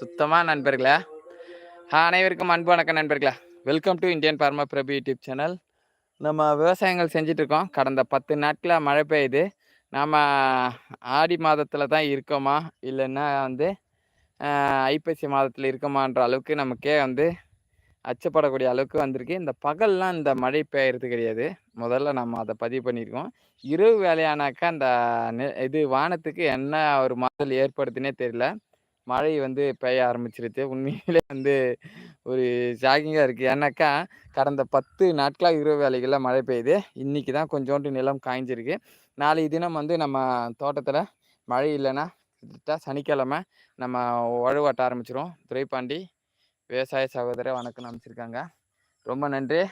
சுத்தமாக நண்பர்களே. அனைவருக்கும் அன்பு வணக்கம் நண்பர்களே. Welcome to Indian farmer Prabhu YouTube channel நம்ம விவசாயங்கள் செஞ்சிட்ருக்கோம் கடந்த பத்து நாட்களாக மழை பெய்யுது. நாம் ஆடி மாதத்தில் தான் இருக்கோமா? இல்லைன்னா வந்து ஐப்பசி மாதத்தில் இருக்கோமான்ற அளவுக்கு நமக்கே வந்து அச்சப்படக்கூடிய அளவுக்கு வந்திருக்கு. இந்த பகல்லாம் இந்த மழை பெய்யறது கிடையாது. முதல்ல நம்ம அதை பதிவு பண்ணியிருக்கோம் இரவு வேலையானாக்கா அந்த நெ- இது வானத்துக்கு என்ன ஒரு மாதல் ஏற்படுத்துனே தெரியல. மழை வந்து பெய்ய ஆரம்பிச்சிருச்சு உண்மையிலே வந்து ஒரு ஷாக்கிங்காக இருக்குது ஏன்னாக்கா கடந்த பத்து நாட்களாக இரவு வேலைகளில் மழை பெய்யுது. இன்றைக்கி தான் கொஞ்சோண்டு நிலம் காய்ஞ்சிருக்கு. நாளைய தினம் வந்து நம்ம தோட்டத்தில் மழை இல்லைன்னா கிட்டத்தட்ட சனிக்கிழமை நம்ம உழவாட்ட ஆரம்பிச்சிரும் துரைப்பாண்டி விவசாய சகோதர வணக்கம் அமைச்சிருக்காங்க ரொம்ப நன்றி.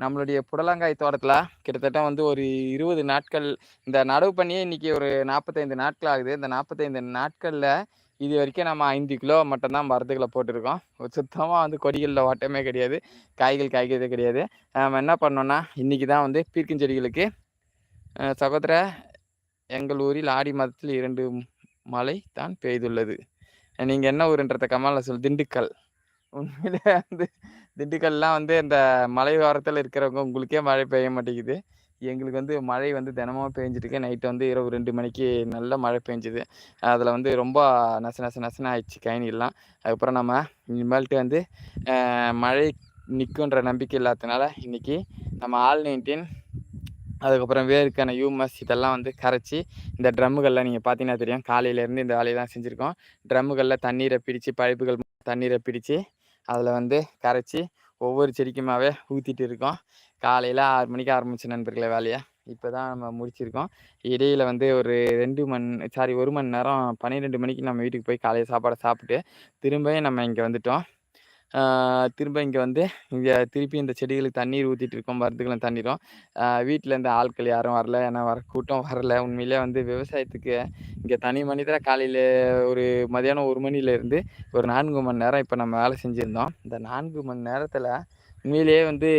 நம்மளுடைய புடலங்காய் தோட்டத்தில் கிட்டத்தட்ட வந்து ஒரு இருபது நாட்கள் இந்த நடவு பண்ணியே இன்றைக்கி ஒரு நாற்பத்தைந்து நாட்கள் ஆகுது. இந்த நாற்பத்தைந்து நாட்களில் இது வரைக்கும் நம்ம ஐந்து கிலோ மட்டும்தான் மருந்துகளை போட்டிருக்கோம். சுத்தமாக வந்து கொடிகளில் ஓட்டமே கிடையாது. காய்கள் காய்க்கிறதே கிடையாது. நம்ம என்ன பண்ணோன்னா இன்றைக்கி தான் வந்து பீர்க்கும் செடிகளுக்கு சகோதர எங்கள் ஊரில் ஆடி மாதத்தில் இரண்டு மழை தான் பெய்துள்ளது. நீங்கள் என்ன ஊருன்றத கமலில் சொல் திண்டுக்கல். உண்மையிலே வந்து திண்டுக்கல்லாம் வந்து இந்த மலை வாரத்தில் இருக்கிறவங்க உங்களுக்கே மழை பெய்ய மாட்டேங்குது. எங்களுக்கு வந்து மழை வந்து தினமும் பெஞ்சிட்டு நைட்டு வந்து இரவு ரெண்டு மணிக்கு நல்ல மழை பெஞ்சுது. அதில் வந்து ரொம்ப நச நச நசன ஆயிடுச்சு கயனிலாம் அதுக்கப்புறம் நம்ம இனிமேல்ட்டு வந்து மழை நிற்குன்ற நம்பிக்கை இல்லாததுனால இன்றைக்கி நம்ம ஆல் நைன்டீன் அதுக்கப்புறம் வேருக்கான யூமஸ் இதெல்லாம் வந்து கரைச்சி இந்த ட்ரம்முகளில் நீங்கள் பார்த்தீங்கன்னா தெரியும். காலையிலேருந்து இந்த வேலையெல்லாம் செஞ்சுருக்கோம். ட்ரம்முகளில் தண்ணீரை பிடிச்சு பழுப்புகள் தண்ணீரை பிடிச்சு அதில் வந்து கரைச்சி ஒவ்வொரு செடிக்குமாவே ஊற்றிட்டு இருக்கோம். காலையில் ஆறு மணிக்கு ஆரம்பிச்ச நண்பர்களே வேலையை. இப்போ தான் நம்ம முடிச்சிருக்கோம். இடையில் வந்து ஒரு ரெண்டு மணி சாரி ஒரு மணி நேரம் பன்னிரெண்டு மணிக்கு நம்ம வீட்டுக்கு போய் காலையில் சாப்பாடை சாப்பிட்டு திரும்பவே நம்ம இங்கே வந்துட்டோம். திரும்ப இங்கே வந்து இங்கே திருப்பி இந்த செடிகளுக்கு தண்ணீர் ஊற்றிட்டு இருக்கோம் மருந்துகளும் தண்ணீரும். வீட்டில் இந்த ஆட்கள் யாரும் வரல ஏன்னா வர கூட்டம் வரல. உண்மையிலே வந்து விவசாயத்துக்கு இங்கே தனி மனிதராக காலையில் ஒரு மதியானம் ஒரு மணிலேருந்து ஒரு நான்கு மணி நேரம் இப்போ நம்ம வேலை செஞ்சுருந்தோம். இந்த நான்கு மணி நேரத்தில் உண்மையிலேயே வந்து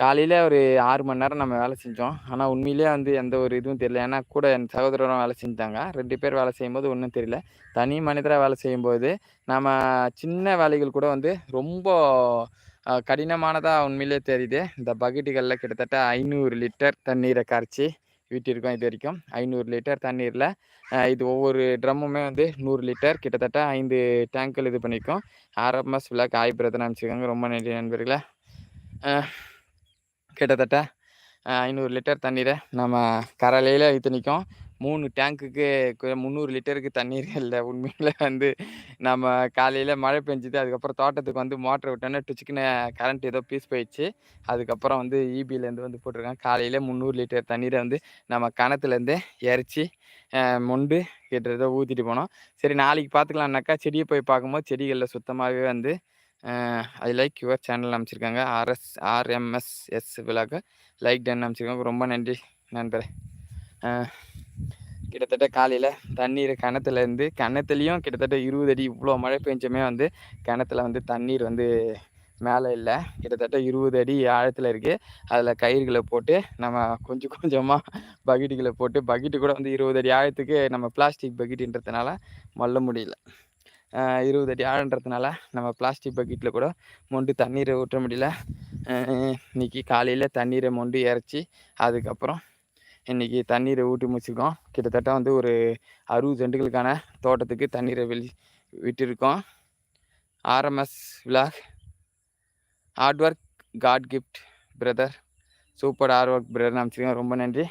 காலையில் ஒரு ஆறு மணி நேரம் நம்ம வேலை செஞ்சோம். ஆனால் உண்மையிலேயே வந்து எந்த ஒரு இதுவும் தெரியல. ஏன்னா கூட என் சகோதரரும் வேலை செஞ்சாங்க. ரெண்டு பேர் வேலை செய்யும்போது ஒன்றும் தெரியல. தனி மனிதராக வேலை செய்யும்போது நம்ம சின்ன வேலைகள் கூட வந்து ரொம்ப கடினமானதாக உண்மையிலே தெரியுது. இந்த பக்கெட்டுகளில் கிட்டத்தட்ட ஐநூறு லிட்டர் தண்ணீரை கரைச்சி விட்டிருக்கோம் இது வரைக்கும் ஐநூறு லிட்டர் தண்ணீரில் இது ஒவ்வொரு ட்ரம்முமே வந்து நூறு லிட்டர் கிட்டத்தட்ட ஐந்து டேங்க்கில் இது பண்ணியிருக்கோம் ஆர்எம்எஸ் விழாக்கு ஆய்பிரதனை அமைச்சிருக்காங்க ரொம்ப நன்றி நண்பர்களே. கிட்டத்தட்ட ஐநூறு லிட்டர் தண்ணீரை நம்ம கரலையில் இத்தனைக்கும் மூணு டேங்க்குக்கு முந்நூறு லிட்டருக்கு தண்ணீர் இல்லை. உண்மையில் வந்து நம்ம காலையில் மழை பெஞ்சுது. அதுக்கப்புறம் தோட்டத்துக்கு வந்து மோட்டர் விட்டோன்னே டுச்சுக்குன்னு கரண்ட் ஏதோ பீஸ் போயிடுச்சு. அதுக்கப்புறம் வந்து இபிலேருந்து வந்து போட்டிருக்காங்க. காலையில் முந்நூறு லிட்டர் தண்ணீரை வந்து நம்ம கிணத்துலேருந்து இறச்சி மொண்டு கிட்டத்தட்ட ஊற்றிட்டு போனோம். சரி நாளைக்கு பார்த்துக்கலாம்னாக்கா செடியை போய் பார்க்கும்போது செடிகளில் சுத்தமாகவே வந்து ஐ லைக் யுவர் சேனல் அமைச்சிருக்காங்க ஆர்எஸ் ஆர்எம்எஸ் எஸ் விழாக்கு லைக் டன் அமைச்சிருக்காங்க ரொம்ப நன்றி நண்பரே. கிட்டத்தட்ட காலையில் தண்ணீர் கிணத்துலேருந்து கிணத்துலேயும் கிட்டத்தட்ட இருபது அடி இவ்வளோ மழை பெஞ்சுமே வந்து கிணத்துல வந்து தண்ணீர் வந்து மேலே இல்லை. கிட்டத்தட்ட இருபது அடி ஆழத்தில் இருக்குது அதில் கயிறுகளை போட்டு நம்ம கொஞ்சம் கொஞ்சமாக பக்கெட்டுகளை போட்டு பக்கெட்டு கூட வந்து இருபது அடி ஆழத்துக்கு நம்ம பிளாஸ்டிக் பக்கெட்டுன்றதுனால மல்ல முடியல. இருபது அடி ஆழன்றதுனால நம்ம பிளாஸ்டிக் பக்கெட்டில் கூட மொண்டு தண்ணீரை ஊற்ற முடியல. இன்றைக்கி காலையில் தண்ணீரை மொண்டு இறச்சி அதுக்கப்புறம் இன்னைக்கு தண்ணீரை ஊட்டி முடிச்சிருக்கோம். கிட்டத்தட்ட வந்து ஒரு அறுபது சென்ட்டுகளுக்கான தோட்டத்துக்கு தண்ணீரை வெளி விட்டிருக்கோம். RMS vlog hard work god gift brother super hard work brother அமைச்சிருக்கோம் ரொம்ப நன்றி.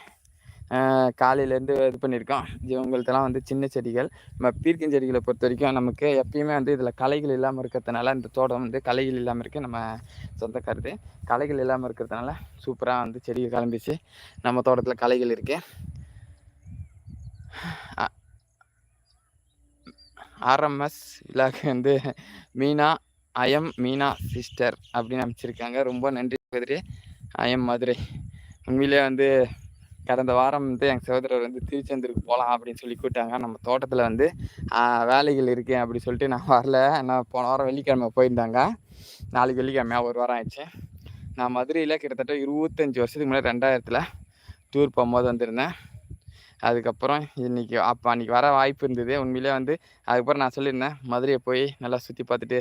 காலையிலேருந்து இது பண்ணியிருக்கோம். இவங்கள்ட்டலாம் வந்து சின்ன செடிகள். நம்ம பீர்க்கன் செடிகளை பொறுத்த வரைக்கும் நமக்கு எப்பயுமே வந்து இதில் கலைகள் இல்லாமல் இருக்கிறதுனால இந்த தோட்டம் வந்து களைகள் இல்லாமல் இருக்குது நம்ம சொந்தக்காரரு கலைகள் இல்லாமல் இருக்கிறதுனால சூப்பராக வந்து செடிகள் கிளம்பிச்சு நம்ம தோட்டத்தில் கலைகள் இருக்குது ஆர்எம்எஸ் இலாக்கு வந்து மீனா ஐஎம் மீனா சிஸ்டர் அப்படின்னு அமைச்சிருக்காங்க. ரொம்ப நன்றி மதுரை ஐஎம் மதுரை. உண்மையிலே வந்து கடந்த வாரம் வந்து எங்கள் சகோதரர் வந்து திருச்செந்தூருக்கு போகலாம் அப்படின்னு சொல்லி கூப்பிட்டாங்க. நம்ம தோட்டத்தில் வந்து வேலைகள் இருக்கேன் அப்படி சொல்லிட்டு நான் வரல. நான் போன வாரம் வெள்ளிக்கிழமை போயிருந்தாங்க. நாளைக்கு வெள்ளிக்கிழமையாக ஒரு வாரம் ஆயிடுச்சு. நான் மதுரையில் கிட்டத்தட்ட இருபத்தஞ்சி வருஷத்துக்கு முன்னாடி ரெண்டாயிரத்தில் டூர் போகும்போது வந்திருந்தேன். அதுக்கப்புறம் இன்றைக்கி அப்போ அன்றைக்கி வர வாய்ப்பு இருந்தது. உண்மையிலே வந்து அதுக்கப்புறம் நான் சொல்லியிருந்தேன் மதுரையை போய் நல்லா சுற்றி பார்த்துட்டு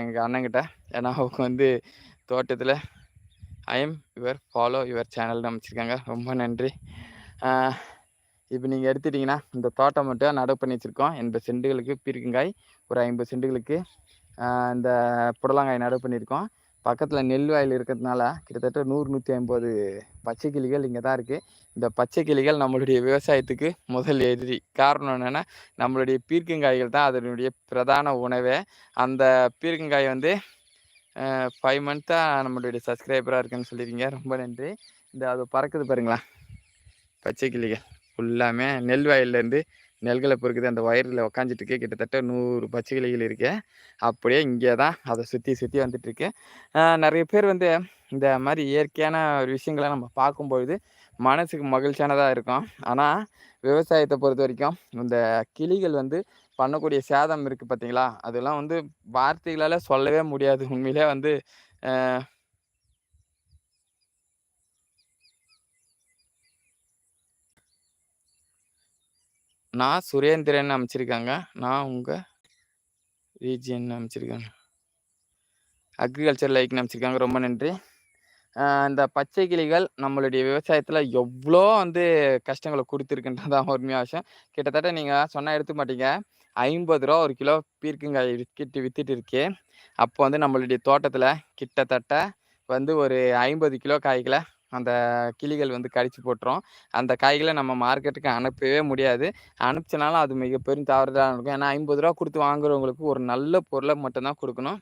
எங்கள் அண்ணங்கிட்ட ஏன்னா அவங்க வந்து தோட்டத்தில் I am your follow your சேனல்னு அமைச்சிருக்காங்க. ரொம்ப நன்றி. இப்போ நீங்கள் எடுத்துட்டிங்கன்னா இந்த தோட்டம் மட்டும் நடவு பண்ணி வச்சுருக்கோம். எண்பது செண்டுகளுக்கு பீர்க்கங்காய் ஒரு ஐம்பது செண்டுகளுக்கு இந்த புடலங்காய் நடவு பண்ணியிருக்கோம் பக்கத்தில் நெல் வயல் இருக்கிறதுனால கிட்டத்தட்ட நூறு நூற்றி ஐம்பது பச்சை கிளிகள் இங்கே தான் இருக்குது இந்த பச்சை கிளிகள் நம்மளுடைய விவசாயத்துக்கு முதல் எதிரி. காரணம் என்னென்னா நம்மளுடைய பீர்க்கங்காய்கள் தான் அதனுடைய பிரதான உணவே. அந்த பீர்க்கங்காய் வந்து ஃபைவ் மந்த்தாக நம்மளுடைய சப்ஸ்கிரைபராக இருக்குன்னு சொல்லியிருக்கீங்க ரொம்ப நன்றி. இந்த அது பறக்குது பாருங்களா? பச்சை கிளிகள் ஃபுல்லாமே நெல் வயல்லேருந்து நெல்களை பொறுக்குது. அந்த வயரில் உக்காந்துட்டு கிட்டத்தட்ட நூறு பச்சை கிளிகள் இருக்கு. அப்படியே இங்கே தான் அதை சுற்றி சுற்றி வந்துட்டுருக்கு. நிறைய பேர் வந்து இந்த மாதிரி இயற்கையான ஒரு விஷயங்களை நம்ம பார்க்கும்பொழுது மனசுக்கு மகிழ்ச்சியானதாக இருக்கும். ஆனால் விவசாயத்தை பொறுத்த வரைக்கும் இந்த கிளிகள் வந்து பண்ணக்கூடிய சேதம் இருக்குது பார்த்தீங்களா? அதெல்லாம் வந்து வார்த்தைகளால் சொல்லவே முடியாது. உண்மையிலே வந்து நான் சுரேந்திரன் அமைச்சிருக்காங்க. நான் உங்கள் ரீஜியன் அமைச்சிருக்காங்க. அக்ரிகல்ச்சர் லைக்னு அமைச்சிருக்காங்க. ரொம்ப நன்றி. இந்த பச்சை கிளிகள் நம்மளுடைய விவசாயத்தில் எவ்வளோ வந்து கஷ்டங்களை கொடுத்துருக்குன்றதான் உண்மையாக விஷயம். கிட்டத்தட்ட நீங்கள் சொன்னால் எடுத்துக்க மாட்டீங்க. ஐம்பது ரூபா ஒரு கிலோ பீர்க்கங்காய் விற்கிட்டு விற்றுட்டு இருக்கே. அப்போ வந்து நம்மளுடைய தோட்டத்தில் கிட்டத்தட்ட வந்து ஒரு ஐம்பது கிலோ காய்களை அந்த கிளிகள் வந்து கடிச்சு போட்டுரும். அந்த காய்களை நம்ம மார்க்கெட்டுக்கு அனுப்பவே முடியாது. அனுப்பிச்சனாலும் அது மிக பெரும் தவறுதலாக இருக்கும் ஏன்னா ஐம்பது ரூபா கொடுத்து வாங்குறவங்களுக்கு ஒரு நல்ல பொருளை மட்டும்தான் கொடுக்கணும்.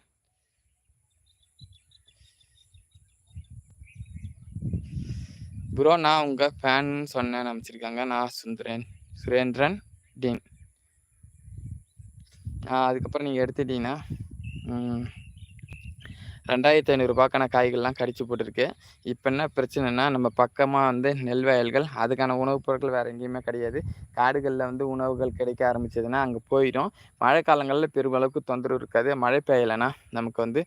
ப்ரோ நான் உங்கள் ஃபேன் சொன்னேன் அமைச்சிருக்காங்க நான் சுந்தரன். சுரேந்திரன் டீன். அதுக்கப்புறம் நீங்கள் எடுத்துட்டிங்கன்னா ரெண்டாயிரத்தி ஐநூறுரூபாக்கான காய்கள்லாம் கடிச்சு போட்டிருக்கு. இப்போ என்ன பிரச்சனைனா நம்ம பக்கமாக வந்து நெல் வயல்கள் அதுக்கான உணவுப் பொருட்கள் வேறு எங்கேயுமே கிடையாது. காடுகளில் வந்து உணவுகள் கிடைக்க ஆரம்பிச்சதுன்னா அங்கே போயிடும். மழை காலங்களில் பெருமளவுக்கு தொந்தரவு இருக்காது. மழை பெய்யலைன்னா நமக்கு வந்து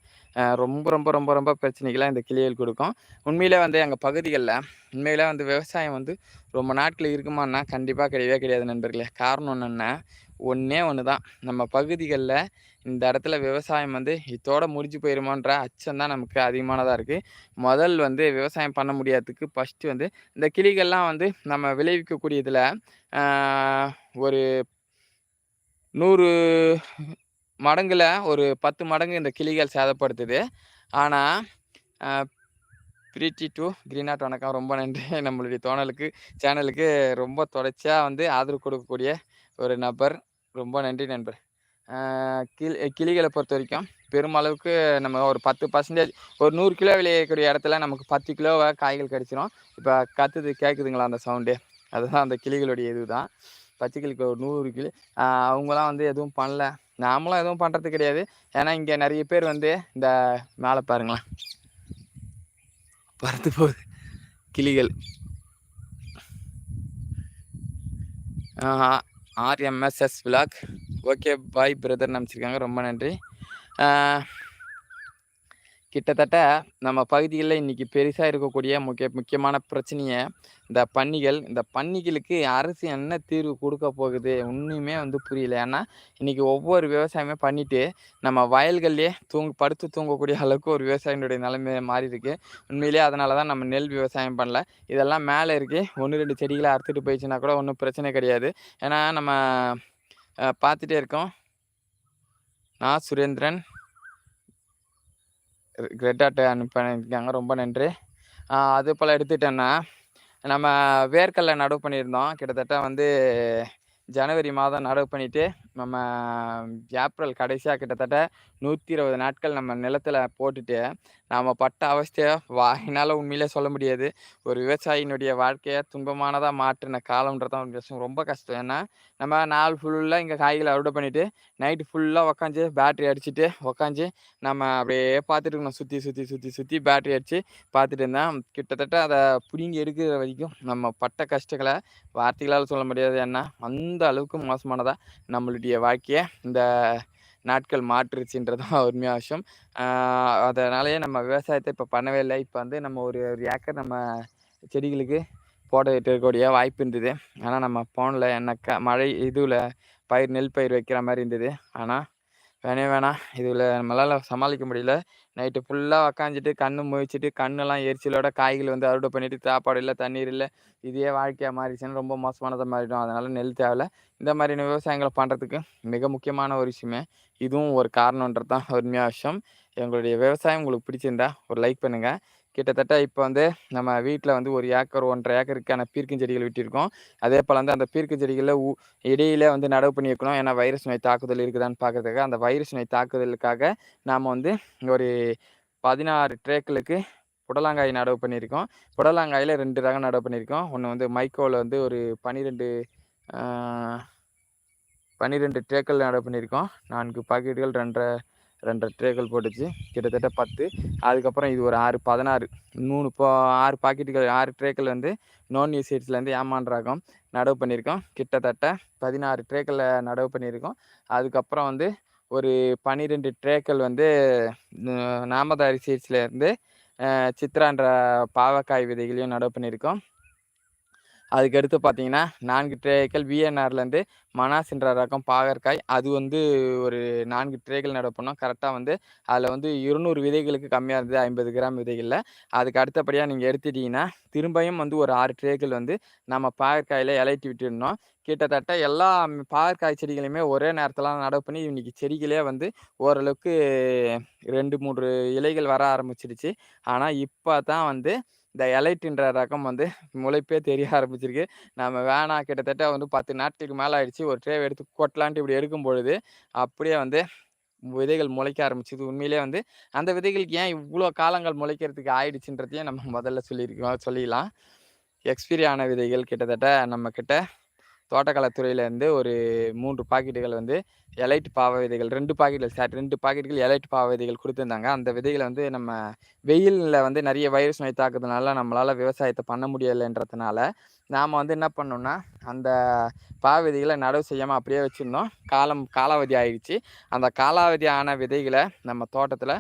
ரொம்ப ரொம்ப ரொம்ப ரொம்ப பிரச்சனைகளாக இந்த கிளிகள் கொடுக்கும். உண்மையிலே வந்து எங்கள் பகுதிகளில் உண்மையிலே வந்து விவசாயம் வந்து ரொம்ப நாட்கள் இருக்குமான்னா கண்டிப்பாக கிடையவே கிடையாது நண்பர்களே. காரணம் என்னென்னா ஒன்றே ஒன்று தான் நம்ம பகுதிகளில் இந்த இடத்துல விவசாயம் வந்து இதோட முடிஞ்சு போயிருமான்ற அச்சம் தான் நமக்கு அதிகமானதாக இருக்குது முதல் வந்து விவசாயம் பண்ண முடியாததுக்கு ஃபஸ்ட்டு வந்து இந்த கிளிகள்லாம் வந்து நம்ம விளைவிக்கக்கூடியதில் ஒரு நூறு மடங்கில் ஒரு பத்து மடங்கு இந்த கிளிகள் சேதப்படுத்துது. ஆனால் ப்ரீட்டி டூ கிரீனாட் வணக்கம். ரொம்ப நன்றி. நம்மளுடைய தோணலுக்கு சேனலுக்கு ரொம்ப தொடர்ச்சியாக வந்து ஆதரவு கொடுக்கக்கூடிய ஒரு நபர். ரொம்ப நன்றி நண்பர். கிளி கிளிகளை பொறுத்த வரைக்கும் பெருமளவுக்கு நம்ம ஒரு பத்து பர்சன்டேஜ் ஒரு நூறு கிலோ விளையக்கூடிய இடத்துல நமக்கு பத்து கிலோவை காய்கள் கிடச்சிரும். இப்போ கத்துது கேட்குதுங்களா அந்த சவுண்டு அதுதான் அந்த கிளிகளுடைய இது தான் பச்சை கிளிக்கு ஒரு நூறு கிளி அவங்களாம் வந்து எதுவும் பண்ணல. நாமளும் எதுவும் பண்ணுறது கிடையாது. ஏன்னா இங்கே நிறைய பேர் வந்து இந்த மேலே பாருங்களேன். பறந்து போகுது கிளிகள். RMSS vlog okay bye brother நம்பிச்சிருக்காங்க ரொம்ப நன்றி. கிட்டத்தட்ட நம்ம பகுதிகளில் இன்றைக்கி பெருசாக இருக்கக்கூடிய முக்கிய முக்கியமான பிரச்சனையை இந்த பன்னிகள் இந்த பன்னிகளுக்கு அரசு என்ன தீர்வு கொடுக்க போகுது ஒன்றுமே வந்து புரியல. ஏன்னா இன்றைக்கி ஒவ்வொரு விவசாயமே பண்ணிவிட்டு நம்ம வயல்கள்லேயே தூங்கு படுத்து தூங்கக்கூடிய அளவுக்கு ஒரு விவசாயினுடைய நிலைமை மாறி இருக்குது உண்மையிலேயே அதனால தான் நம்ம நெல் விவசாயம் பண்ணல. இதெல்லாம் மேலே இருக்குது ஒன்று ரெண்டு செடிகளை அறுத்துட்டு போயிடுச்சுன்னா கூட ஒன்றும் பிரச்சனை கிடையாது. ஏன்னா நம்ம பார்த்துட்டே இருக்கோம். நான் சுரேந்திரன். ரெட் அனுப்பியிருக்காங்க. ரொம்ப நன்றி. அது போல் எடுத்துட்டேன்னா நம்ம வேர்க்கடலை நடவு பண்ணியிருந்தோம். கிட்டத்தட்ட வந்து ஜனவரி மாதம் நடவு பண்ணிவிட்டு நம்ம ஏப்ரல் கடைசியாக கிட்டத்தட்ட நூற்றி இருபது நாட்கள் நம்ம நிலத்தில் போட்டுட்டு நாம் பட்ட அவஸ்தையை வாயினால் உண்மையிலே சொல்ல முடியாது. ஒரு விவசாயினுடைய வாழ்க்கையை துன்பமானதாக மாற்றின காலம்ன்றதான் விஷயம் ரொம்ப கஷ்டம். ஏன்னா நம்ம நாள் ஃபுல்லாக இங்கே காய்களை அறுவடை பண்ணிவிட்டு நைட்டு ஃபுல்லாக உக்காந்து பேட்ரி அடிச்சுட்டு உக்காந்து நம்ம அப்படியே பார்த்துட்டு இருக்கணும். சுற்றி சுற்றி சுற்றி சுற்றி பேட்ரி அடித்து பார்த்துட்டு இருந்தேன் கிட்டத்தட்ட அதை பிடுங்கி எடுக்கிற வரைக்கும் நம்ம பட்ட கஷ்டங்களை வார்த்தைகளால் சொல்ல முடியாது. ஏன்னா அந்த அளவுக்கு மோசமானதாக நம்மளுடைய வாழ்க்கையை இந்த நாட்கள் மாற்றுச்சுன்றதும் உண்மையாக விஷயம். அதனாலேயே நம்ம விவசாயத்தை இப்போ பண்ணவே இல்லை. இப்போ வந்து நம்ம ஒரு ஒரு ஏக்கர் நம்ம செடிகளுக்கு போட்டுக்கிட்டு இருக்கக்கூடிய வாய்ப்பு இருந்தது. ஆனால் நம்ம போனில் என்ன க மழை இதுவில் பயிர் நெல் பயிர் வைக்கிற மாதிரி இருந்தது. ஆனால் வேணே வேணாம். இதில் நம்மளால் சமாளிக்க முடியல. நைட்டு ஃபுல்லாக உக்காந்துட்டு கண்ணு முழிச்சிட்டு கண்ணெல்லாம் எரிச்சலோட காய்கள் வந்து அறுவடை பண்ணிட்டு சாப்பாடு இல்லை தண்ணீர் இல்லை இதே வாழ்க்கையாக மாறிடுச்சுன்னா ரொம்ப மோசமானதாக மாறிடும். அதனால் நெல் தேவையில்ல. இந்த மாதிரியான விவசாயங்களை பண்ணுறதுக்கு மிக முக்கியமான ஒரு விஷயமே. இதுவும் ஒரு காரணன்றது தான் உண்மையாக விஷயம். எங்களுடைய விவசாயம் உங்களுக்கு பிடிச்சிருந்தா ஒரு லைக் பண்ணுங்கள் கிட்டத்தட்ட இப்போ வந்து நம்ம வீட்டில் வந்து ஒரு ஏக்கர் ஒன்றரை ஏக்கருக்கான பீர்க்கும் செடிகள் விட்டிருக்கோம். அதே போல் வந்து அந்த பீர்க்கு செடிகளில் இடையில வந்து நடவு பண்ணி வைக்கணும். ஏன்னா வைரஸ் நோய் தாக்குதல் இருக்குதான்னு பார்க்குறதுக்காக அந்த வைரஸ் நோய் தாக்குதலுக்காக நாம் வந்து ஒரு பதினாறு ட்ரேக்களுக்கு புடலாங்காய் நடவு பண்ணியிருக்கோம். புடலாங்காயில் ரெண்டு ரகம் நடவு பண்ணியிருக்கோம். ஒன்று வந்து மைக்கோவில் வந்து ஒரு பன்னிரெண்டு பன்னிரெண்டு ட்ரேக்கள் நடவு பண்ணியிருக்கோம். நான்கு பாக்கெட்டுகள் ரெண்டரை ரெண்டரை ட்ரேக்கள் போட்டுச்சு. கிட்டத்தட்ட பத்து. அதுக்கப்புறம் இது ஒரு ஆறு பதினாறு. மூணு இப்போ ஆறு பாக்கெட்டுகள் ஆறு ட்ரேக்கள் வந்து நோன் யூ சீட்ஸ்லேருந்து ரகம் நடவு பண்ணியிருக்கோம் கிட்டத்தட்ட பதினாறு ட்ரேக்களில் நடவு பண்ணியிருக்கோம் அதுக்கப்புறம் வந்து ஒரு பன்னிரெண்டு ட்ரேக்கள் வந்து நாமதாரி சீட்ஸ்லேருந்து சித்ரான்ற பாவக்காய் விதைகளையும் நடவு பண்ணியிருக்கோம் அதுக்கடுத்து பார்த்தீங்கன்னா நான்கு ட்ரேக்கள் விஎன்ஆர்லேருந்து மனாசின்ற ரகம் பாகற்காய். அது வந்து ஒரு நான்கு ட்ரேக்கள் நடப்பணும் கரெக்டாக வந்து அதில் வந்து இருநூறு விதைகளுக்கு கம்மியாக இருந்தது. ஐம்பது கிராம் விதைகளில். அதுக்கு அடுத்தபடியாக நீங்கள் எடுத்துட்டிங்கன்னா திரும்பியும் வந்து ஒரு ஆறு ட்ரேக்கள் வந்து நம்ம பாகற்காயில் இலைட்டி விட்டுருந்தோம் கிட்டத்தட்ட எல்லா பாகற்காய் செடிகளையுமே ஒரே நேரத்தில் நடவு பண்ணி இன்றைக்கி செடிகளே வந்து ஓரளவுக்கு ரெண்டு மூன்று இலைகள் வர ஆரம்பிச்சிருச்சு ஆனால் இப்போ தான் வந்து இந்த எலைட்டுன்ற ரகம் வந்து முளைப்பே தெரிய ஆரம்பிச்சிருக்கு. நம்ம வேணாம் கிட்டத்தட்ட வந்து பத்து நாட்களுக்கு மேலே ஆயிடுச்சு. ஒரு ட்ரே எடுத்து கொட்டலான்ட்டு இப்படி எடுக்கும் பொழுது அப்படியே வந்து விதைகள் முளைக்க ஆரம்பிச்சது. உண்மையிலே வந்து அந்த விதைகளுக்கு ஏன் இவ்வளோ காலங்கள் முளைக்கிறதுக்கு ஆயிடுச்சுன்றதையும் நம்ம முதல்ல சொல்லியிருக்கோம் சொல்லிடலாம். எக்ஸ்பீரி ஆன விதைகள் கிட்டத்தட்ட நம்மக்கிட்ட தோட்டக்கலைத்துறையிலேருந்து ஒரு மூன்று பாக்கெட்டுகள் வந்து எலைட் பாவ விதைகள் ரெண்டு பாக்கெட்டுகள் சார் ரெண்டு பாக்கெட்டுகள் எலைட் பாவ விதைகள் கொடுத்துருந்தாங்க. அந்த விதைகளை வந்து நம்ம வெயிலில் வந்து நிறைய வைரஸ் நோய் தாக்குறதுனால நம்மளால் விவசாயத்தை பண்ண முடியலைன்றதுனால நாம் வந்து என்ன பண்ணோம்னா அந்த பாவிதைகளை நடவு செய்யாமல் அப்படியே வச்சுருந்தோம். காலம் காலாவதி ஆகிடுச்சு அந்த காலாவதி ஆன விதைகளை நம்ம தோட்டத்தில்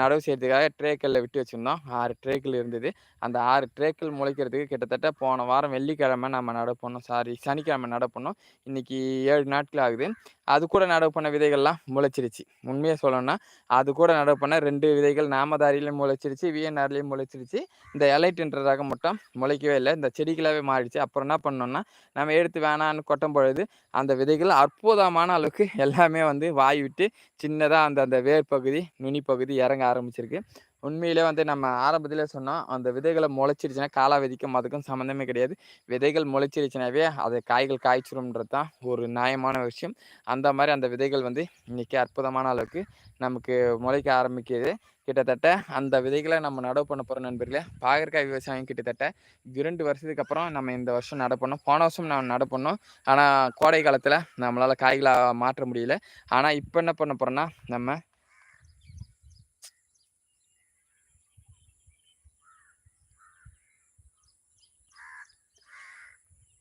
நடவு செய்கிறதுக்காக ட்ரேக்களில் விட்டு வச்சுருந்தோம். ஆறு ட்ரேக்கள் இருந்தது. அந்த ஆறு ட்ரேக்கில் முளைக்கிறதுக்கு கிட்டத்தட்ட போன வாரம் வெள்ளிக்கிழமை நம்ம நடவு பண்ணோம். சாரி சனிக்கிழமை நடவு பண்ணோம். இன்றைக்கி ஏழு நாட்கள் ஆகுது. அது கூட நடவு பண்ண விதைகள்லாம் முளைச்சிருச்சு. உண்மையாக சொல்லணும்னா அது கூட நடவு பண்ண ரெண்டு விதைகள் நாமதாரிலையும் முளைச்சிருச்சு விஎன்ஆர்லேயும் முளைச்சிருச்சு. இந்த எலைட்டுன்ற ரகம் மட்டும் முளைக்கவே இல்லை. இந்த செடிகளாகவே மாறிடுச்சு. அப்புறம் என்ன பண்ணோம்னா நம்ம எடுத்து வேணான்னு கொட்டும் பொழுது அந்த விதைகள் அற்புதமான அளவுக்கு எல்லாமே வந்து வாய் விட்டு சின்னதாக அந்த அந்த வேர் பகுதி நுனி பகுதி இறங்க ஆரம்பிச்சிருக்கு. உண்மையிலே வந்து நம்ம ஆரம்பத்திலே சொன்னோம் அந்த விதைகளை முளைச்சிருச்சுன்னா காலாவதிக்கும் அதுக்கும் சம்மந்தமே கிடையாது. விதைகள் முளைச்சிருச்சுனாவே அது காய்கள் காய்ச்சிரும்ன்றது தான் ஒரு நியாயமான விஷயம். அந்த மாதிரி அந்த விதைகள் வந்து இன்றைக்கி அற்புதமான அளவுக்கு நமக்கு முளைக்க ஆரம்பிக்குது. கிட்டத்தட்ட அந்த விதைகளை நம்ம நடவு பண்ண போகிற நண்பர்களே பாகற்காய் விவசாயம் கிட்டத்தட்ட இரண்டு வருஷத்துக்கு அப்புறம் நம்ம இந்த வருஷம் நட பண்ணோம். போன வருஷம் நம்ம நட பண்ணோம். ஆனால் கோடை காலத்தில் நம்மளால் காய்களை மாற்ற முடியல. ஆனால் இப்போ என்ன பண்ண போகிறோன்னா நம்ம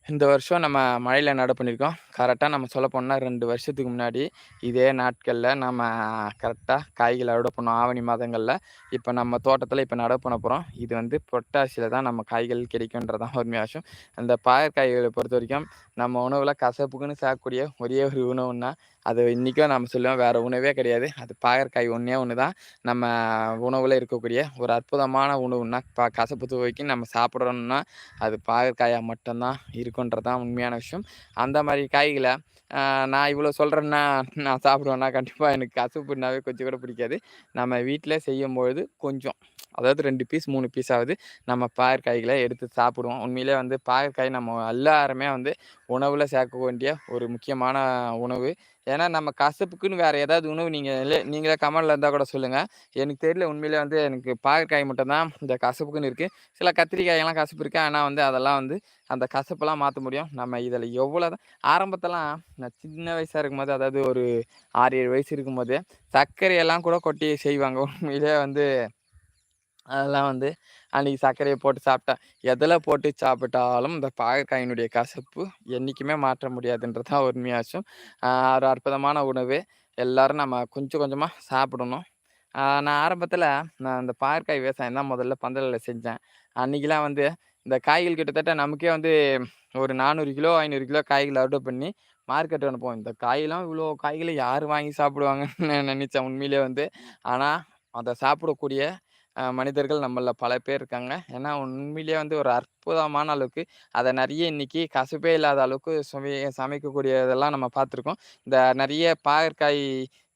இந்த வருஷம் நம்ம மழையில் நட பண்ணியிருக்கோம் கரெக்டாக நம்ம சொல்ல போனால் ரெண்டு வருஷத்துக்கு முன்னாடி இதே நாட்களில் நம்ம கரெக்டாக காய்கள் அறுவடை பண்ணோம். ஆவணி மாதங்களில் இப்போ நம்ம தோட்டத்தில் இப்போ நடவு பண்ண போகிறோம் இது வந்து பொட்டாசியில் தான் நம்ம காய்கள் கிடைக்குன்றதான் உண்மையாச்சும் அந்த பாயற்காய்களை பொறுத்த வரைக்கும் நம்ம உணவில் கசப்புக்குன்னு சாப்பிடக்கூடிய ஒரே ஒரு உணவுன்னா அது இன்றைக்கும் நம்ம சொல்லுவோம். வேறு உணவே கிடையாது. அது பாகற்காய் ஒன்றே ஒன்று தான் நம்ம உணவில் இருக்கக்கூடிய ஒரு அற்புதமான உணவுன்னா பா கசப்பு துவைக்கு நம்ம சாப்பிட்றோம்னா அது பாகற்காயாக மட்டும்தான் இருக்குன்றதான் உண்மையான விஷயம். அந்த மாதிரி காய்களை நான் இவ்வளோ சொல்கிறேன்னா நான் சாப்பிடுவேன்னா கண்டிப்பாக எனக்கு கசப்புனாவே கொஞ்சம் கூட பிடிக்காது. நம்ம வீட்டில் செய்யும்பொழுது கொஞ்சம் அதாவது ரெண்டு பீஸ் மூணு பீஸ் ஆகுது. நம்ம பாயற்காய்களை எடுத்து சாப்பிடுவோம். உண்மையிலே வந்து பாயற்காய் நம்ம எல்லாருமே வந்து உணவில் சேர்க்க வேண்டிய ஒரு முக்கியமான உணவு. ஏன்னா நம்ம கசப்புக்குன்னு வேறு ஏதாவது உணவு நீங்கள் நீங்களே கமலில் இருந்தால் கூட சொல்லுங்கள் எனக்கு தெரியல உண்மையிலே வந்து எனக்கு பாகற்காய் மட்டும்தான் இந்த கசப்புக்குன்னு இருக்குது சில கத்திரிக்காயெல்லாம் கசப்பு இருக்குது ஆனால் வந்து அதெல்லாம் வந்து அந்த கசப்பெல்லாம் மாற்ற முடியும். நம்ம இதில் எவ்வளோ தான் ஆரம்பத்தெல்லாம் நான் சின்ன வயசாக இருக்கும்போது அதாவது ஒரு ஆறு ஏழு வயசு இருக்கும்போது சர்க்கரையெல்லாம் கூட கொட்டி செய்வாங்க. உண்மையிலே வந்து அதெல்லாம் வந்து அன்றைக்கி சர்க்கரையை போட்டு சாப்பிட்டேன் எதில் போட்டு சாப்பிட்டாலும் இந்த பாகக்காயினுடைய கசப்பு என்றைக்குமே மாற்ற முடியாதுன்றது தான் உண்மையாச்சும். ஒரு அற்புதமான உணவு. எல்லோரும் நம்ம கொஞ்சம் கொஞ்சமாக சாப்பிடணும். நான் ஆரம்பத்தில் நான் இந்த பாகற்காய் விவசாயம் தான் முதல்ல பந்தலில் செஞ்சேன். அன்றைக்கெலாம் வந்து இந்த காய்கள் கிட்டத்தட்ட நமக்கே வந்து ஒரு நானூறு கிலோ ஐநூறு கிலோ காய்கள் அறுவடை பண்ணி மார்க்கெட் அனுப்புவோம். இந்த காயெல்லாம் இவ்வளோ காய்களை யார் வாங்கி சாப்பிடுவாங்கன்னு நினச்சேன் உண்மையிலே வந்து. ஆனால் அதை சாப்பிடக்கூடிய மனிதர்கள் நம்மளில் பல பேர் இருக்காங்க. ஏன்னா உண்மையிலேயே வந்து ஒரு அற்புதமான அளவுக்கு அதை நிறைய இன்னைக்கு கசப்பே இல்லாத அளவுக்கு சுவை சமைக்கக்கூடியதெல்லாம் நம்ம பார்த்துருக்கோம். இந்த நிறைய பாகற்காய்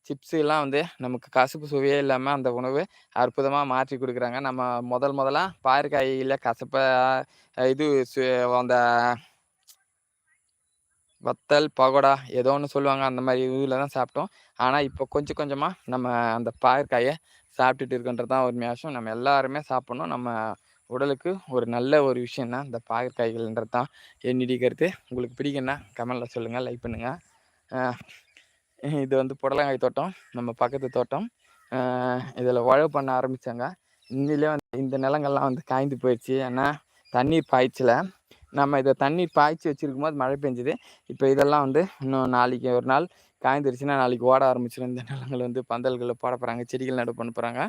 சிப்ஸுலாம் வந்து நமக்கு கசப்பு சுவையே இல்லாமல் அந்த உணவு அற்புதமாக மாற்றி கொடுக்குறாங்க. நம்ம முதல் முதலாக பாகற்காயில் கசப்பை இது அந்த வத்தல் பகோடா ஏதோ ஒன்று சொல்லுவாங்க. அந்த மாதிரி இதில் தான் சாப்பிட்டோம். ஆனால் இப்போ கொஞ்சம் கொஞ்சமாக நம்ம அந்த பாகற்காயை சாப்பிட்டுட்டு இருக்கின்றது தான் ஒரு மேஷம் நம்ம எல்லாருமே சாப்பிட்ணும். நம்ம உடலுக்கு ஒரு நல்ல ஒரு விஷயம் தான். இந்த பாகற்காய்கள்ன்றது தான். என்னிடி கருத்து. உங்களுக்கு பிடிக்குன்னா கமெண்டில் சொல்லுங்கள் லைக் பண்ணுங்கள் இது வந்து புடலங்காய் தோட்டம். நம்ம பக்கத்து தோட்டம். இதில் உழவு பண்ண ஆரம்பித்தாங்க இந்திலே வந்து இந்த நிலங்கள்லாம் வந்து காய்ந்து போயிடுச்சு. ஏன்னா தண்ணீர் பாய்ச்சலை. நம்ம இதை தண்ணீர் பாய்ச்சி வச்சுருக்கும் போது மழை பெஞ்சுது. இப்போ இதெல்லாம் வந்து இன்னும் நாளைக்கு ஒரு நாள் காய்ந்துருச்சுன்னா நாளைக்கு ஓட ஆரம்பிச்சிடும் இந்த நிலங்கள் வந்து பந்தல்களில் போட போகிறாங்க செடிகள் நடு பண்ண போகிறாங்க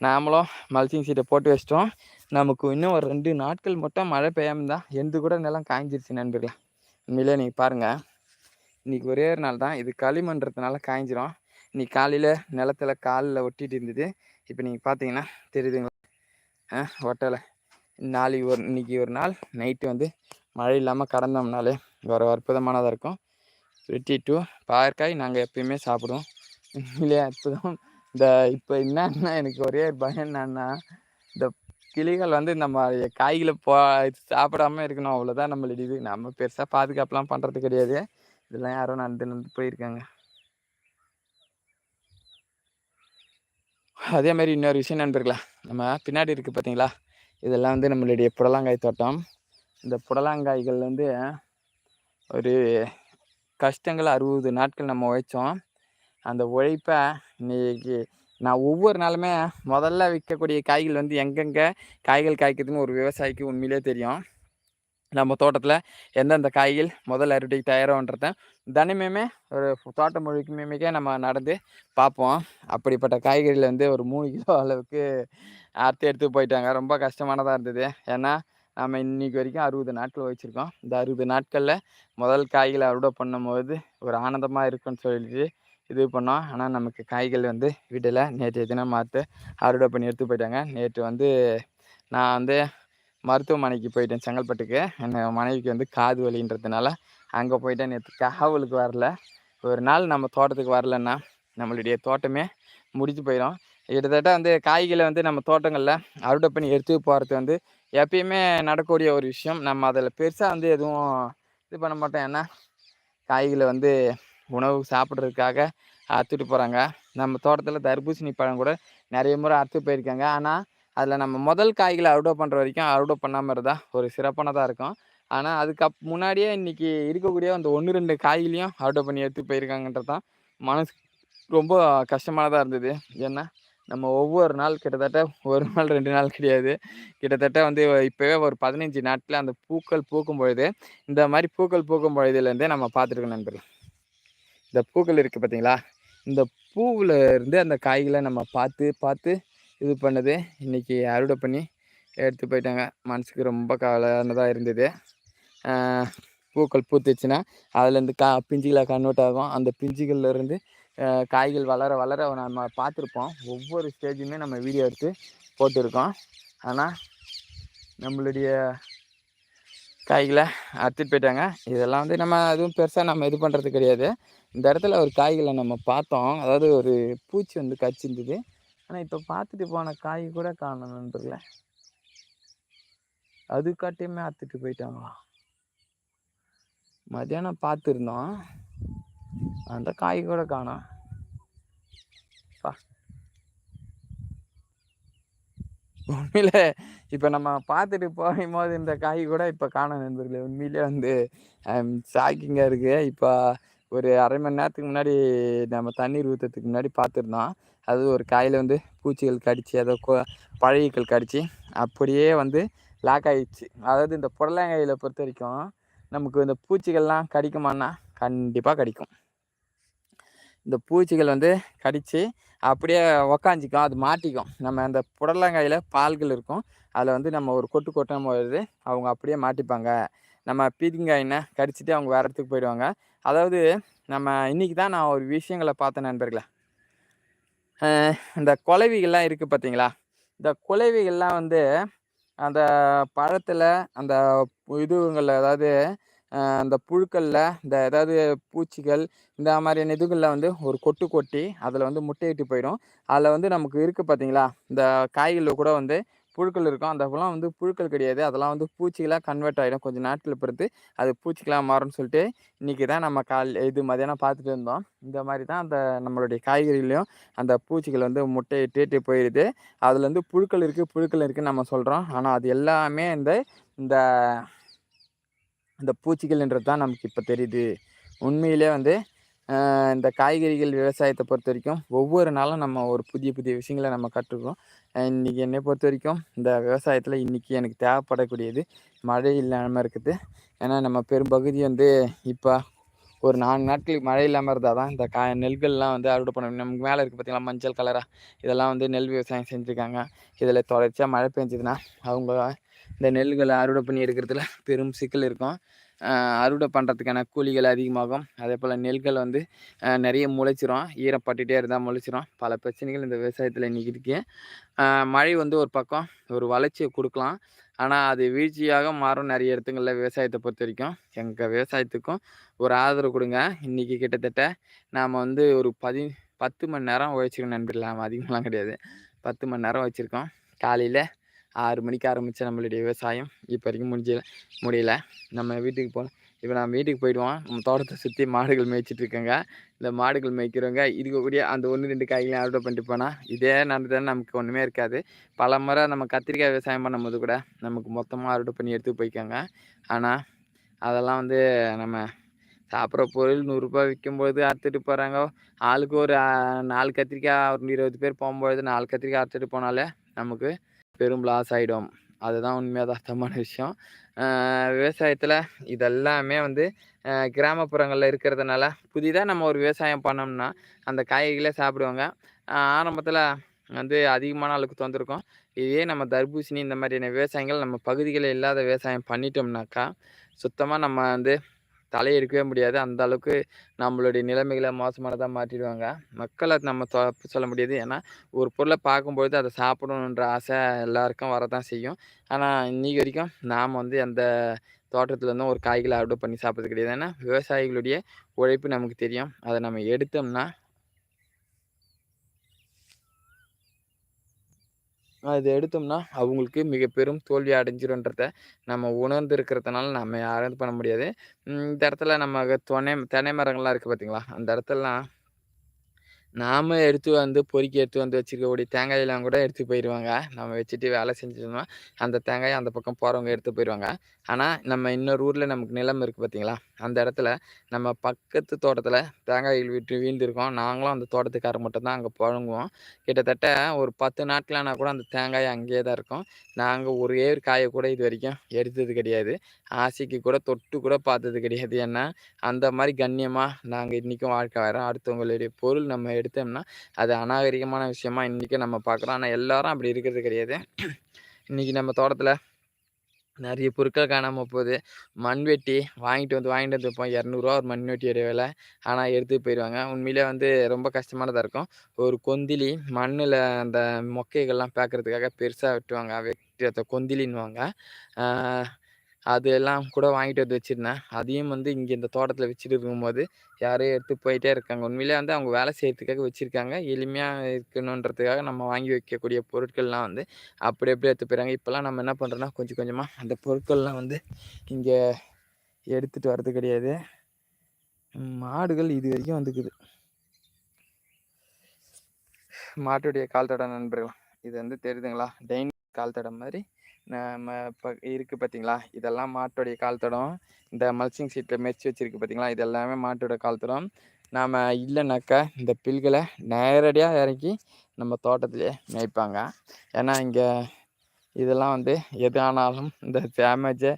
நாமளும் மல்சிங் சீட்டை போட்டு வச்சிட்டோம். நமக்கு இன்னும் ஒரு ரெண்டு நாட்கள் மட்டும் மழை பெய்யாமல் தான் எந்த கூட நிலம் காய்ஞ்சிருச்சு நண்பர்களா. உண்மையிலே நீங்கள் பாருங்கள் இன்றைக்கி ஒரே ஒரு நாள் தான். இது களிமண்றதுனால காய்ஞ்சிரும். இன்றைக்கி காலையில் நிலத்தில் காலில் ஒட்டிகிட்டு இருந்தது. இப்போ நீங்கள் பார்த்தீங்கன்னா தெரியுதுங்களா? ஆ ஒட்டலை. நாளைக்கு ஒரு இன்றைக்கி ஒரு நாள் நைட்டு வந்து மழை இல்லாமல் கடந்தோம்னாலே ஒரு அற்புதமானதாக இருக்கும். வெட்டி டூ பாகற்காய் நாங்கள் எப்பயுமே சாப்பிடுவோம். இல்லையா அற்புதம் இந்த இப்போ என்னன்னா எனக்கு ஒரே பயம் என்னன்னா இந்த கிளிகள் வந்து நம்ம காய்களை போ சாப்பிடாம இருக்கணும் அவ்வளோதான் நம்மளுடைய இது நம்ம பெருசாக பாதுகாப்புலாம் பண்ணுறது கிடையாது. இதெல்லாம் யாரும் நடந்து நடந்து போயிருக்காங்க. அதே மாதிரி இன்னொரு விஷயம் நண்பர்களா நம்ம பின்னாடி இருக்குது பார்த்தீங்களா இதெல்லாம் வந்து நம்மளுடைய புடலங்காய் தோட்டம். இந்த புடலங்காய்கள் வந்து ஒரு கஷ்டங்கள் அறுபது நாட்கள் நம்ம உழைச்சோம். அந்த உழைப்பை இன்னைக்கு நான் ஒவ்வொரு நாளுமே முதல்ல விற்கக்கூடிய காய்கள் வந்து எங்கெங்கே காய்கள் காய்க்குதுன்னு ஒரு விவசாயிக்கு உண்மையிலே தெரியும். நம்ம தோட்டத்தில் எந்தெந்த காய்கள் முதல் அறுவடைக்கு தயாரோன்றத தினமுமே ஒரு தோட்டம் முழுக்குமே நம்ம நடந்து பார்ப்போம். அப்படிப்பட்ட காய்கறியில் வந்து ஒரு மூணு கிலோ அளவுக்கு அறுத்து எடுத்து போயிட்டாங்க. ரொம்ப கஷ்டமானதாக இருந்தது. ஏன்னா நம்ம இன்றைக்கி வரைக்கும் அறுபது நாட்கள் வச்சுருக்கோம். இந்த அறுபது நாட்களில் முதல் காய்களை அறுவடை பண்ணும்போது ஒரு ஆனந்தமாக இருக்குன்னு சொல்லிட்டு இது பண்ணோம். ஆனால் நமக்கு காய்கள் வந்து வீட்டில் நேற்று தினம் மாற்று அறுவடை பண்ணி எடுத்து போயிட்டாங்க. நேற்று வந்து நான் வந்து மருத்துவமனைக்கு போயிட்டேன் செங்கல்பட்டுக்கு. என் மனைவிக்கு வந்து காது வலின்றதுனால அங்கே போயிட்டேன். நேற்று காவலுக்கு வரல. ஒரு நாள் நம்ம தோட்டத்துக்கு வரலன்னா நம்மளுடைய தோட்டமே முடிச்சு போயிடும். கிட்டத்தட்ட வந்து காய்களை வந்து நம்ம தோட்டங்களில் அறுவடை பண்ணி எடுத்து போகிறது வந்து எப்பயுமே நடக்கக்கூடிய ஒரு விஷயம். நம்ம அதில் பெருசாக வந்து எதுவும் இது பண்ண மாட்டோம். ஏன்னா காய்களை வந்து உணவு சாப்பிட்றதுக்காக அறுத்துட்டு போகிறாங்க நம்ம தோட்டத்தில் தர்பூசணி பழம் கூட நிறைய முறை அறுத்து போயிருக்காங்க. ஆனால் அதில் நம்ம முதல் காய்களை அறுவடை பண்ணுற வரைக்கும் அறுவடை பண்ணாமல் இருந்தால் ஒரு சிறப்பானதாக இருக்கும். ஆனால் அதுக்கு அப் முன்னாடியே இன்றைக்கி இருக்கக்கூடிய அந்த ஒன்று ரெண்டு காய்களையும் அறுவடை பண்ணி எடுத்து போயிருக்காங்கன்றது தான் மனசு ரொம்ப கஷ்டமானதாக இருந்தது. ஏன்னா நம்ம ஒவ்வொரு நாள் கிட்டத்தட்ட ஒரு நாள் ரெண்டு நாள் கிடையாது. கிட்டத்தட்ட வந்து இப்போவே ஒரு பதினஞ்சு நாட்டில் அந்த பூக்கள் பூக்கும் பொழுது இந்த மாதிரி பூக்கள் பூக்கும் பொழுதுலேருந்தே நம்ம பார்த்துருக்கோம் நண்பர்கள். இந்த பூக்கள் இருக்குது பார்த்தீங்களா? இந்த பூவில் இருந்து அந்த காய்களை நம்ம பார்த்து பார்த்து இது பண்ணது இன்றைக்கி அறுவடை பண்ணி எடுத்து போயிட்டாங்க. மனசுக்கு ரொம்ப கவலையானதாக இருந்தது. பூக்கள் பூத்துச்சுன்னா அதுலேருந்து கா பிஞ்சுகளாக கன்வெர்ட் ஆகும். அந்த பிஞ்சுகள்லேருந்து காய்கள் வளர வளர நம்ம பார்த்துருப்போம். ஒவ்வொரு ஸ்டேஜுமே நம்ம வீடியோ எடுத்து போட்டிருக்கோம். ஆனால் நம்மளுடைய காய்களை அறுத்துட்டு போயிட்டாங்க. இதெல்லாம் வந்து நம்ம எதுவும் பெருசாக நம்ம இது பண்ணுறது கிடையாது. இந்த இடத்துல ஒரு காய்களை நம்ம பார்த்தோம். அதாவது ஒரு பூச்சி வந்து கச்சிருந்தது. ஆனால் இப்போ பார்த்துட்டு போன காய் கூட காணும் நண்பர்களே. அது காட்டியுமே அத்துட்டு போயிட்டாங்களா? மதியானம் பார்த்துருந்தோம். அந்த காய் கூட காணும் உண்மையில இப்போ நம்ம பார்த்துட்டு போகும்போது இந்த காய் கூட இப்போ காணும் நண்பர்களே. உண்மையிலே வந்து ஷாக்கிங்காக இருக்குது இப்போ ஒரு அரை மணி நேரத்துக்கு முன்னாடி நம்ம தண்ணீர் ஊற்றுறதுக்கு முன்னாடி பார்த்துருந்தோம். அது ஒரு காயில் வந்து பூச்சிகள் கடித்து அதை பழகிகள் கடித்து அப்படியே வந்து லாக் ஆகிடுச்சு அதாவது இந்த புடலங்காயில் பொறுத்த வரைக்கும் நமக்கு இந்த பூச்சிகள்லாம் கடிக்குமான்னா கண்டிப்பாக கடிக்கும். இந்த பூச்சிகள் வந்து கடித்து அப்படியே உக்காஞ்சிக்கும் அது மாட்டிக்கும். நம்ம அந்த புடலங்காயில் பால்கள் இருக்கும். அதில் வந்து நம்ம ஒரு கொட்டு கொட்டும் போயிடுது அவங்க அப்படியே மாட்டிப்பாங்க. நம்ம பீர்க்கங்காயினை கடிச்சிட்டு அவங்க வேறு இடத்துக்கு போயிடுவாங்க. அதாவது நம்ம இன்றைக்கி தான் நான் ஒரு விஷயங்களை பார்த்தேன் நண்பர்களே. இந்த குலவிகள்லாம் இருக்குது பார்த்தீங்களா இந்த குலவிகள்லாம் வந்து அந்த பழத்தில் அந்த இதுங்களில் அதாவது அந்த புழுக்களில் இந்த ஏதாவது பூச்சிகள் இந்த மாதிரியான இதுகளில் வந்து ஒரு கொட்டு கொட்டி அதில் வந்து முட்டையிட்டு போயிடும். அதில் வந்து நமக்கு இருக்குது பார்த்தீங்களா இந்த காய்களில் கூட வந்து புழுக்கள் இருக்கும். அந்த பழம் வந்து புழுக்கள் கிடையாது. அதெல்லாம் வந்து பூச்சிகளாக கன்வெர்ட் ஆகிடும் கொஞ்சம் நாட்டில் பொறுத்து அது பூச்சிகளாக மாறும்னு சொல்லிட்டு இன்றைக்கி தான் நம்ம கால் இது மதியானம் பார்த்துட்டு இருந்தோம். இந்த மாதிரி தான் அந்த நம்மளுடைய காய்கறிலையும் அந்த பூச்சிகள் வந்து முட்டையிட்டு போயிடுது அதில் வந்து புழுக்கள் இருக்குது புழுக்கள் இருக்குதுன்னு நம்ம சொல்கிறோம் ஆனால் அது எல்லாமே இந்த இந்த இந்த பூச்சிகள்ன்றது தான் நமக்கு இப்போ தெரியுது. உண்மையிலே வந்து இந்த காய்கறிகள் விவசாயத்தை பொறுத்த வரைக்கும் ஒவ்வொரு நாளும் நம்ம ஒரு புதிய புதிய விஷயங்களை நம்ம கற்றுக்கிறோம் இன்றைக்கி என்னை பொறுத்த வரைக்கும் இந்த விவசாயத்தில் இன்றைக்கி எனக்கு தேவைப்படக்கூடியது மழை இல்லாமல் இருக்குது. ஏன்னா நம்ம பெரும்பகுதி வந்து இப்போ ஒரு நாலு நாட்களுக்கு மழை இல்லாமல் இருந்தால் தான் இந்த கா நெல்கள்லாம் வந்து அறுவடை பண்ண நமக்கு மேலே இருக்குது பார்த்திங்களா மஞ்சள் கலராக இதெல்லாம் வந்து நெல் விவசாயம் செஞ்சுருக்காங்க. இதில் தொடர்ச்சியாக மழை பெஞ்சதுன்னா அவங்க இந்த நெல்களை அறுவடை பண்ணி எடுக்கிறதுல பெரும் சிக்கல் இருக்கும். அறுவடை பண்ணுறதுக்கான கூலிகள் அதிகமாகும். அதே போல் நெல்கள் வந்து நிறைய முளைச்சிரும். ஈரப்பட்டுகிட்டே இருந்தால் முளைச்சிரும். பல பிரச்சனைகள் இந்த விவசாயத்தில் இன்றைக்கி இருக்குது மழை வந்து ஒரு பக்கம் ஒரு வளர்ச்சியை கொடுக்கலாம். ஆனால் அது வீழ்ச்சியாக மாறும் நிறைய இடத்துங்களில் விவசாயத்தை பொறுத்த வரைக்கும். எங்கள் விவசாயத்துக்கும் ஒரு ஆதரவு கொடுங்க. இன்றைக்கி கிட்டத்தட்ட நாம் வந்து ஒரு பதி பத்து மணி நேரம் உழைச்சிருக்கோம் நண்பர்கள். அதிகமெலாம் கிடையாது. பத்து மணி நேரம் வச்சுருக்கோம் காலையில் ஆறு மணிக்கு ஆரம்பித்த நம்மளுடைய விவசாயம் இப்போ வரைக்கும் முடிஞ்ச முடியல. நம்ம வீட்டுக்கு போகணும் இப்போ நம்ம வீட்டுக்கு போயிடுவோம். நம்ம தோட்டத்தை சுற்றி மாடுகள் மேய்ச்சிட்ருக்கோங்க இந்த மாடுகள் மேய்க்கிறவங்க இருக்கக்கூடிய அந்த ஒன்று ரெண்டு காய்களையும் அறுவடை பண்ணிட்டு போனால் இதே நடந்ததுன்னு நமக்கு ஒன்றுமே இருக்காது. பல முறை நம்ம கத்திரிக்காய் விவசாயம் பண்ணும்போது கூட நமக்கு மொத்தமாக அறுவடை பண்ணி எடுத்து போய்க்கோங்க. ஆனால் அதெல்லாம் வந்து நம்ம சாப்பிட்ற பொருள் நூறுரூபா விற்கும்போது அறுத்துட்டு போகிறாங்க ஆளுக்கு ஒரு நாலு கத்திரிக்காய் ஒரு இருபது பேர் போகும்பொழுது நாலு கத்திரிக்காய் அறுத்துட்டு போனாலே நமக்கு பெரும் லாஸ் ஆகிடும் அதுதான் உண்மையாக அர்த்தமான விஷயம். விவசாயத்தில் இதெல்லாமே வந்து கிராமப்புறங்களில் இருக்கிறதுனால புதிதாக நம்ம ஒரு விவசாயம் பண்ணோம்னா அந்த காய்கறிகளே சாப்பிடுவாங்க. ஆரம்பத்தில் வந்து அதிகமான அளவுக்கு தந்திருக்கோம். இதே நம்ம தர்பூசணி இந்த மாதிரியான விவசாயங்கள் நம்ம பகுதிகளில் இல்லாத விவசாயம் பண்ணிட்டோம்னாக்கா சுத்தமாக நம்ம வந்து தலையெடுக்கவே முடியாது. அந்த அளவுக்கு நம்மளுடைய நிலைமைகளை மோசமானதாக மாற்றிடுவாங்க. மக்களை நம்ம தப்பு சொல்ல முடியாது. ஏன்னா ஒரு பொருளை பார்க்கும்பொழுது அதை சாப்பிடணுன்ற ஆசை எல்லாருக்கும் வரதான் செய்யும். ஆனால் இன்றைக்கி வரைக்கும் நாம் வந்து அந்த தோட்டத்துலேருந்து ஒரு காய்களை அறுவடை பண்ணி சாப்பிட்றது கிடையாது. ஏன்னா விவசாயிகளுடைய உழைப்பு நமக்கு தெரியும். அதை நம்ம எடுத்தோம்னா அது எடுத்தோம்னா அவங்களுக்கு மிக பெரும் தோல்வி அடைஞ்சிருன்றத நம்ம உணர்ந்து இருக்கிறதுனால நம்ம யாரும் இது பண்ண முடியாது. இந்த இடத்துல நம்ம துணை தென்னை மரங்கள்லாம் இருக்குது பார்த்தீங்களா அந்த இடத்துலலாம் நாம் எடுத்து வந்து பொறுக்கி எடுத்து வந்து வச்சுருக்கக்கூடிய தேங்காயெல்லாம் கூட எடுத்து போயிடுவாங்க நம்ம வச்சுட்டு வேலை செஞ்சிருந்தோம் அந்த தேங்காயை அந்த பக்கம் போகிறவங்க எடுத்து போயிடுவாங்க ஆனால் நம்ம இன்னொரு ஊரில் நமக்கு நிலம் இருக்குது பார்த்தீங்களா அந்த இடத்துல நம்ம பக்கத்து தோட்டத்தில் தேங்காய்கள் விட்டு வீழ்ந்துருக்கோம். நாங்களும் அந்த தோட்டத்துக்காரர் மட்டும்தான் அங்கே புழங்குவோம் கிட்டத்தட்ட ஒரு பத்து நாட்களானா கூட அந்த தேங்காய் அங்கேயே தான் இருக்கும். நாங்கள் ஒரே ஒரு காயை கூட இது வரைக்கும் எடுத்தது கிடையாது. ஆசைக்கு கூட தொட்டு கூட பார்த்தது கிடையாது. ஏன்னா அந்த மாதிரி கண்ணியமாக நாங்கள் இன்றைக்கும் வாழ்க்கை வரோம் அடுத்தவங்களுடைய பொருள் நம்ம எடுத்தோம்னா அது அநாகரிகமான விஷயமா இன்றைக்கும் நம்ம பார்க்குறோம். ஆனால் எல்லோரும் அப்படி இருக்கிறது கிடையாது. இன்றைக்கி நம்ம தோட்டத்தில் நிறைய பொருட்கள் காணாமல் போகுது. மண்வெட்டி வாங்கிட்டு வந்து வாங்கிட்டு வந்து வைப்போம். இரநூறுவா ஒரு மண்வெட்டியோடைய விலை. ஆனால் எடுத்து போயிடுவாங்க உண்மையிலே வந்து ரொம்ப கஷ்டமானதாக இருக்கும். ஒரு கொந்திலி மண்ணில் அந்த மொக்கைகள்லாம் பார்க்குறதுக்காக பெருசாக வெட்டுவாங்க. வெட்டி அதை கொந்திலின்னுவாங்க. அது எல்லாம் கூட வாங்கிட்டு வந்து வச்சுருந்தேன். அதையும் வந்து இங்கே இந்த தோட்டத்தில் வச்சுட்டு இருக்கும்போது யாரையும் எடுத்து போயிட்டே இருக்காங்க. உண்மையிலே வந்து அவங்க வேலை செய்கிறதுக்காக வச்சுருக்காங்க. எளிமையாக இருக்கணுன்றதுக்காக நம்ம வாங்கி வைக்கக்கூடிய பொருட்கள்லாம் வந்து அப்படி அப்படியே எடுத்து போயிறாங்க இப்போல்லாம் நம்ம என்ன பண்ணுறோன்னா கொஞ்சம் கொஞ்சமாக அந்த பொருட்கள்லாம் வந்து இங்கே எடுத்துகிட்டு வர்றது கிடையாது. மாடுகள் இது வரைக்கும் வந்துக்குது. மாட்டுடைய கால்தட நண்பர்கள் இது வந்து தெரியுதுங்களா? டைனிங் கால் தடம் மாதிரி நம்ம இப்போ இருக்குது பார்த்தீங்களா இதெல்லாம் மாட்டோடைய கால் தடம் இந்த மல்சிங் சீட்டில் மெச்சு வச்சுருக்கு பார்த்தீங்களா இது எல்லாமே மாட்டோட கால் தடம் நாம் இல்லைனாக்கா இந்த பில்களை நேரடியாக இறக்கி நம்ம தோட்டத்திலே மேய்ப்பாங்க. ஏன்னா இங்கே இதெல்லாம் வந்து எது ஆனாலும் இந்த டேமேஜை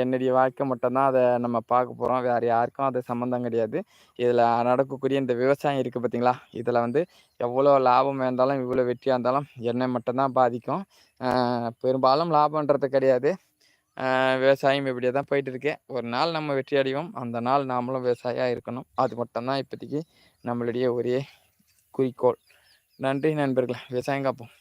என்னுடைய வாழ்க்கை மட்டும்தான் அதை நம்ம பார்க்க போகிறோம் வேறு யாருக்கும் அது சம்மந்தம் கிடையாது. இதில் நடக்கக்கூடிய இந்த விவசாயம் இருக்குது பார்த்தீங்களா? இதில் வந்து எவ்வளோ லாபம் இருந்தாலும் இவ்வளோ வெற்றியாக இருந்தாலும் என்னை மட்டும்தான் பாதிக்கும். பெரும்பாலும் லாபன்றது கிடையாது. விவசாயம் இப்படியே தான் போயிட்டு இருக்கு. ஒரு நாள் நம்ம வெற்றி அடைவோம். அந்த நாள் நாமளும் விவசாயியாக இருக்கணும். அது மட்டும்தான் இப்போதைக்கு நம்மளுடைய ஒரே குறிக்கோள். நன்றி நண்பர்களே. விவசாயம் காப்போம்.